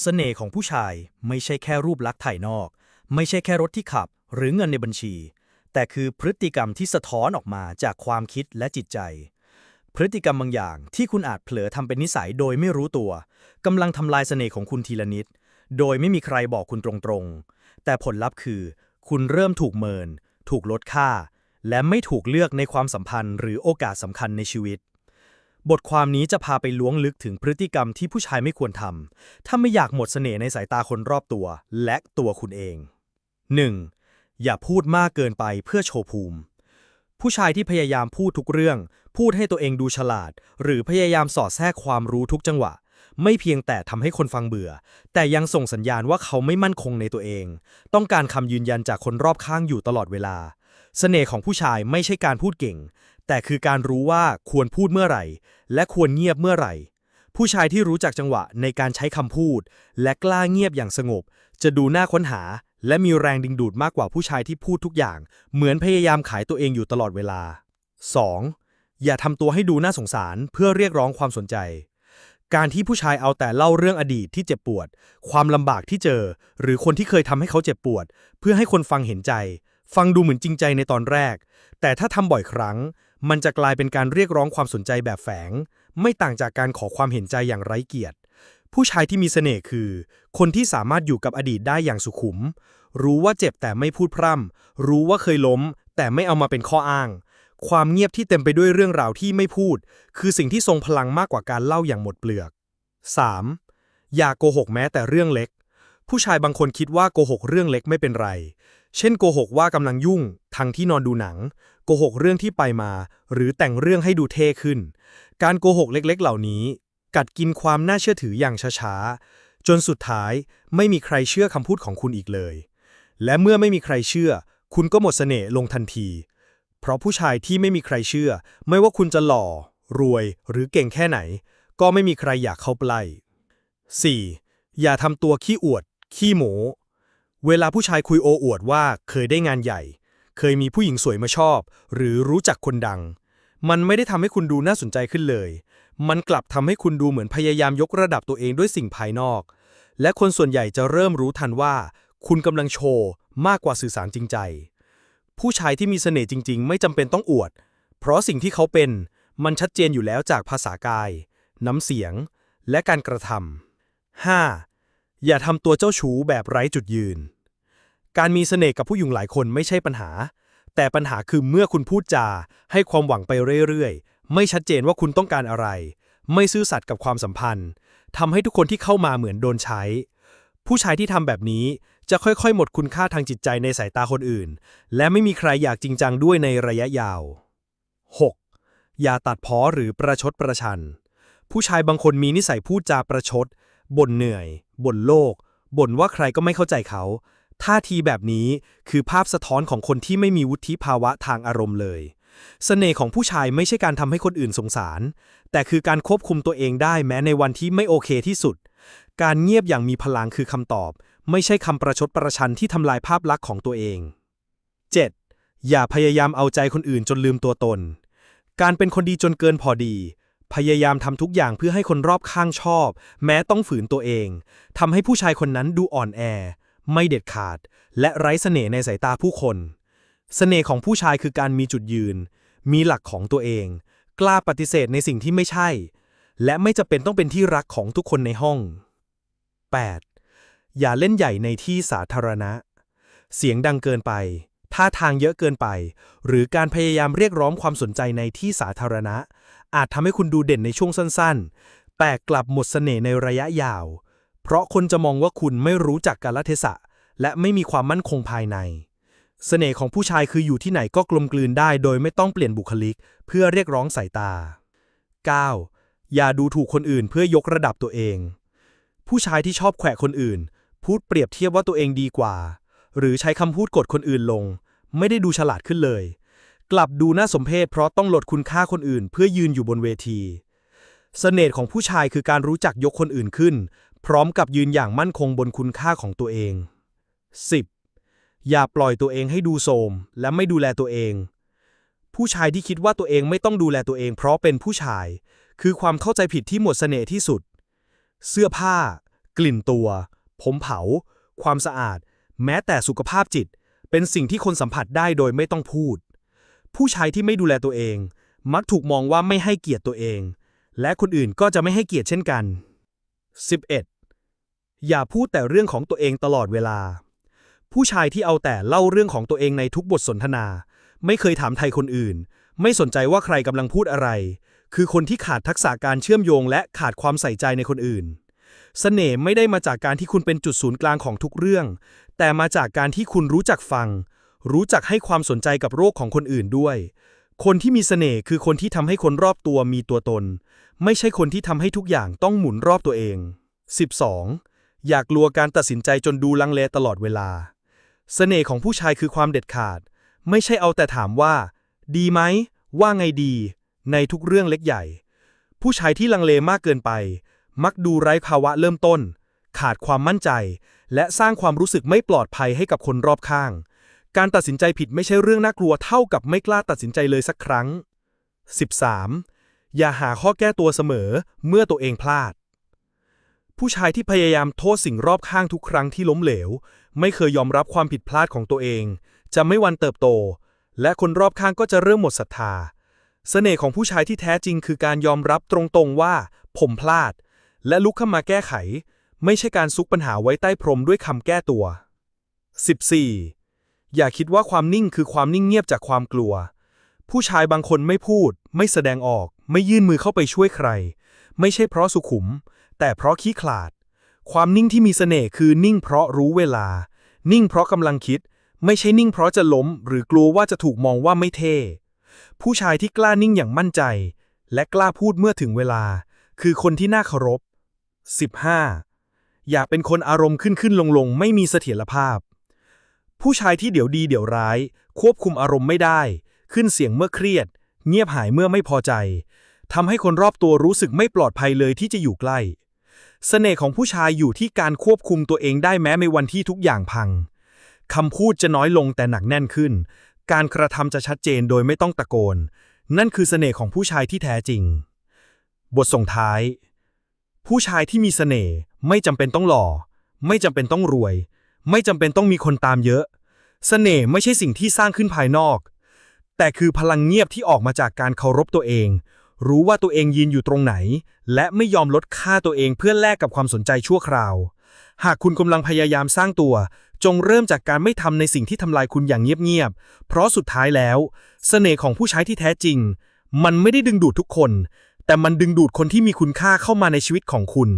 เสน่ห์ของผู้ชายไม่ใช่แค่รูปลักษณ์ภายนอก ไม่ใช่แค่รถที่ขับ หรือเงินในบัญชี แต่คือพฤติกรรมที่สะท้อนออกมาจากความคิดและจิตใจ พฤติกรรมบางอย่างที่คุณอาจเผลอทำเป็นนิสัยโดยไม่รู้ตัวกำลังทำลายเสน่ห์ของคุณทีละนิด โดยไม่มีใครบอกคุณตรงๆ แต่ผลลัพธ์คือ คุณเริ่มถูกเมิน ถูกลดค่า และไม่ถูกเลือกในความสัมพันธ์ หรือโอกาสสำคัญในชีวิต บทความนี้จะพาไปล้วงลึกถึงพฤติกรรมที่ผู้ชายไม่ควรทำ ถ้าไม่อยากหมดเสน่ห์ในสายตาคนรอบตัว และตัวคุณเอง 1. อย่าพูดมากเกินไปเพื่อโชว์ภูมิ ผู้ชายที่พยายามพูดทุกเรื่อง พูดให้ตัวเองดูฉลาด หรือพยายามสอดแทรกความรู้ทุกจังหวะ ไม่เพียงแต่ทำให้คนฟังเบื่อ แต่ยังส่งสัญญาณว่าเขาไม่มั่นคงในตัวเอง ต้องการคำยืนยันจากคนรอบข้างอยู่ตลอดเวลาเสน่ห์ของผู้ชายไม่ใช่การพูดเก่ง แต่คือการรู้ว่าควรพูดเมื่อไหร่ และควรเงียบเมื่อไหร่ ผู้ชายที่รู้จักจังหวะในการใช้คำพูด และกล้าเงียบอย่างสงบ จะดูน่าค้นหา และมีแรงดึงดูดมากกว่าผู้ชายที่พูดทุกอย่าง เหมือนพยายามขายตัวเองอยู่ตลอดเวลา 2. อย่าทำตัวให้ดูน่าสงสารเพื่อเรียกร้องความสนใจการที่ผู้ชายเอาแต่เล่าเรื่องอดีตที่เจ็บปวด ความลำบากที่เจอ หรือคนที่เคยทำให้เขาเจ็บปวด เพื่อให้คนฟังเห็นใจ ฟังดูเหมือนจริงใจในตอนแรก แต่ถ้าทำบ่อยครั้ง มันจะกลายเป็นการเรียกร้องความสนใจแบบแฝง ไม่ต่างจากการขอความเห็นใจอย่างไร้เกียรติ ผู้ชายที่มีเสน่ห์คือ คนที่สามารถอยู่กับอดีตได้อย่างสุขุม รู้ว่าเจ็บแต่ไม่พูดพร่ำ รู้ว่าเคยล้ม แต่ไม่เอามาเป็นข้ออ้าง ความเงียบที่เต็มไปด้วยเรื่องราวที่ไม่พูด คือสิ่งที่ทรงพลังมากกว่าการเล่าอย่างหมดเปลือก 3. อย่าโกหกแม้แต่เรื่องเล็ก ผู้ชายบางคนคิดว่าโกหกเรื่องเล็กไม่เป็นไร เช่นโกหกว่ากำลังยุ่ง ทั้งที่นอนดูหนัง โกหกเรื่องที่ไปมา หรือแต่งเรื่องให้ดูเท่ขึ้น การโกหกเล็กๆ เหล่านี้ กัดกินความน่าเชื่อถืออย่างช้าๆ จนสุดท้ายไม่มีใครเชื่อคำพูดของคุณอีกเลย และเมื่อไม่มีใครเชื่อ คุณก็หมดเสน่ห์ลงทันที เพราะผู้ชายที่ไม่มีใครเชื่อ ไม่ว่าคุณจะหล่อ รวย หรือเก่งแค่ไหน ก็ไม่มีใครอยากเข้าใกล้ 4. อย่าทำตัวขี้อวด ขี้โมเวลาผู้ชายคุยโอ้อวดว่าเคยได้งานใหญ่ เคยมีผู้หญิงสวยมาชอบ หรือรู้จักคนดัง มันไม่ได้ทำให้คุณดูน่าสนใจขึ้นเลย มันกลับทำให้คุณดูเหมือนพยายามยกระดับตัวเองด้วยสิ่งภายนอก และคนส่วนใหญ่จะเริ่มรู้ทันว่า คุณกำลังโชว์มากกว่าสื่อสารจริงใจ ผู้ชายที่มีเสน่ห์จริง ๆ ไม่จำเป็นต้องอวด เพราะสิ่งที่เขาเป็นมันชัดเจนอยู่แล้วจากภาษากาย น้ำเสียง และการกระทำ 5. อย่าทำตัวเจ้าชู้แบบไร้จุดยืน การมีเสน่ห์กับผู้หญิงหลายคนไม่ใช่ปัญหา แต่ปัญหาคือเมื่อคุณพูดจา ให้ความหวังไปเรื่อยๆ ไม่ชัดเจนว่าคุณต้องการอะไร ไม่ซื่อสัตย์กับความสัมพันธ์ทำให้ทุกคนที่เข้ามาเหมือนโดนใช้ ผู้ชายที่ทำแบบนี้จะค่อยๆ หมดคุณค่าทางจิตใจในสายตาคนอื่น และไม่มีใครอยากจริงจังด้วยในระยะยาว 6. อย่าตัดพ้อหรือประชดประชัน ผู้ชายบางคนมีนิสัยพูดจาประชดบ่นเหนื่อยบ่นโลกบ่นว่าใครก็ไม่เข้าใจเขา ท่าทีแบบนี้คือภาพสะท้อนของคนที่ไม่มีวุฒิภาวะทางอารมณ์เลยเสน่ห์ของผู้ชายไม่ใช่การทำให้คนอื่นสงสาร แต่คือการควบคุมตัวเองได้แม้ในวันที่ไม่โอเคที่สุด การเงียบอย่างมีพลังคือคำตอบ ไม่ใช่คำประชดประชันที่ทำลายภาพลักษณ์ของตัวเอง 7. อย่าพยายามเอาใจคนอื่นจนลืมตัวตน การเป็นคนดีจนเกินพอดี พยายามทำทุกอย่างเพื่อให้คนรอบข้างชอบ แม้ต้องฝืนตัวเองทำให้ผู้ชายคนนั้นดูอ่อนแอ ไม่เด็ดขาด และไร้เสน่ห์ในสายตาผู้คน เสน่ห์ของผู้ชายคือการมีจุดยืน มีหลักของตัวเอง กล้าปฏิเสธในสิ่งที่ไม่ใช่ และไม่จะเป็นต้องเป็นที่รักของทุกคนในห้อง 8. อย่าเล่นใหญ่ในที่สาธารณะ เสียงดังเกินไป ท่าทางเยอะเกินไป หรือการพยายามเรียกร้องความสนใจในที่สาธารณะ อาจทำให้คุณดูเด่นในช่วงสั้น ๆ แต่กลับหมดเสน่ห์ในระยะยาว เพราะคนจะมองว่าคุณไม่รู้จักกาลเทศะ และไม่มีความมั่นคงภายใน เสน่ห์ของผู้ชายคืออยู่ที่ไหนก็กลมกลืนได้ โดยไม่ต้องเปลี่ยนบุคลิก เพื่อเรียกร้องสายตา 9. อย่าดูถูกคนอื่นเพื่อยกระดับตัวเอง ผู้ชายที่ชอบแขวะคนอื่น พูดเปรียบเทียบว่าตัวเองดีกว่า หรือใช้คำพูดกดคนอื่นลง ไม่ได้ดูฉลาดขึ้นเลย กลับดูน่าสมเพชเพราะต้องลดคุณค่าคนอื่น เพื่อยืนอยู่บนเวที เสน่ห์ของผู้ชายคือการรู้จักยกคนอื่นขึ้น พร้อมกับยืนอย่างมั่นคงบนคุณค่าของตัวเอง 10. อย่าปล่อยตัวเองให้ดูโทรมและไม่ดูแลตัวเอง ผู้ชายที่คิดว่าตัวเองไม่ต้องดูแลตัวเอง เพราะเป็นผู้ชาย คือความเข้าใจผิดที่หมดเสน่ห์ที่สุด เสื้อผ้า กลิ่นตัว ผมเผา ความสะอาด แม้แต่สุขภาพจิต เป็นสิ่งที่คนสัมผัสได้โดยไม่ต้องพูด ผู้ชายที่ไม่ดูแลตัวเอง มักถูกมองว่าไม่ให้เกียรติตัวเอง และคนอื่นก็จะไม่ให้เกียรติเช่นกัน 11. อย่าพูดแต่เรื่องของตัวเองตลอดเวลา ผู้ชายที่เอาแต่เล่าเรื่องของตัวเองในทุกบทสนทนา ไม่เคยถามไทยคนอื่น ไม่สนใจว่าใครกำลังพูดอะไร คือคนที่ขาดทักษะการเชื่อมโยงและขาดความใส่ใจในคนอื่นเสน่ห์ไม่ได้มาจากการที่คุณเป็นจุดศูนย์กลางของทุกเรื่อง แต่มาจากการที่คุณรู้จักฟัง รู้จักให้ความสนใจกับโรคของคนอื่นด้วย คนที่มีเสน่ห์คือคนที่ทำให้คนรอบตัวมีตัวตน ไม่ใช่คนที่ทำให้ทุกอย่างต้องหมุนรอบตัวเอง 12. อยากกลัวการตัดสินใจจนดูลังเลตลอดเวลา เสน่ห์ของผู้ชายคือความเด็ดขาด ไม่ใช่เอาแต่ถามว่า ดีไหม ว่าไงดี ในทุกเรื่องเล็กใหญ่ ผู้ชายที่ลังเลมากเกินไป มักดูไร้ภาวะเริ่มต้น ขาดความมั่นใจ และสร้างความรู้สึกไม่ปลอดภัยให้กับคนรอบข้าง การตัดสินใจผิดไม่ใช่เรื่องน่ากลัวเท่ากับไม่กล้าตัดสินใจเลยสักครั้ง 13. อย่าหาข้อแก้ตัวเสมอเมื่อตัวเองพลาด ผู้ชายที่พยายามโทษสิ่งรอบข้างทุกครั้งที่ล้มเหลว ไม่เคยยอมรับความผิดพลาดของตัวเอง จะไม่วันเติบโต และคนรอบข้างก็จะเริ่มหมดศรัทธา เสน่ห์ของผู้ชายที่แท้จริงคือการยอมรับตรงๆว่า ผมพลาด และลุกขึ้นมาแก้ไข ไม่ใช่การซุกปัญหาไว้ใต้พรมด้วยคำแก้ตัว 14. อย่าคิดว่าความนิ่งคือความนิ่งเงียบจากความกลัว ผู้ชายบางคนไม่พูด ไม่แสดงออก ไม่ยื่นมือเข้าไปช่วยใคร ไม่ใช่เพราะสุขุม แต่เพราะขี้ขลาด ความนิ่งที่มีเสน่ห์คือนิ่งเพราะรู้เวลา นิ่งเพราะกำลังคิด ไม่ใช่นิ่งเพราะจะล้ม หรือกลัวว่าจะถูกมองว่าไม่เท่ ผู้ชายที่กล้านิ่งอย่างมั่นใจ และกล้าพูดเมื่อถึงเวลา คือคนที่น่าเคารพ 15. อย่าเป็นคนอารมณ์ขึ้นขึ้นลงลงไม่มีเสถียรภาพ ผู้ชายที่เดี๋ยวดีเดี๋ยวร้าย ควบคุมอารมณ์ไม่ได้ ขึ้นเสียงเมื่อเครียด เงียบหายเมื่อไม่พอใจทำให้คนรอบตัวรู้สึกไม่ปลอดภัยเลยที่จะอยู่ใกล้ เสน่ห์ของผู้ชายอยู่ที่การควบคุมตัวเองได้แม้ในวันที่ทุกอย่างพัง คำพูดจะน้อยลงแต่หนักแน่นขึ้น การกระทำจะชัดเจนโดยไม่ต้องตะโกน นั่นคือเสน่ห์ของผู้ชายที่แท้จริง บทส่งท้าย ผู้ชายที่มีเสน่ห์ไม่จำเป็นต้องหล่อ ไม่จำเป็นต้องรวย ไม่จำเป็นต้องมีคนตามเยอะ เสน่ห์ไม่ใช่สิ่งที่สร้างขึ้นภายนอก แต่คือพลังเงียบที่ออกมาจากการเคารพตัวเอง รู้ว่าตัวเองยืนอยู่ตรงไหน และไม่ยอมลดค่าตัวเองเพื่อแลกกับความสนใจชั่วคราว หากคุณกำลังพยายามสร้างตัว จงเริ่มจากการไม่ทำในสิ่งที่ทำลายคุณอย่างเงียบๆ เพราะสุดท้ายแล้ว เสน่ห์ของผู้ใช้ที่แท้จริง มันไม่ได้ดึงดูดทุกคน แต่มันดึงดูดคนที่มีคุณค่าเข้ามาในชีวิตของคุณ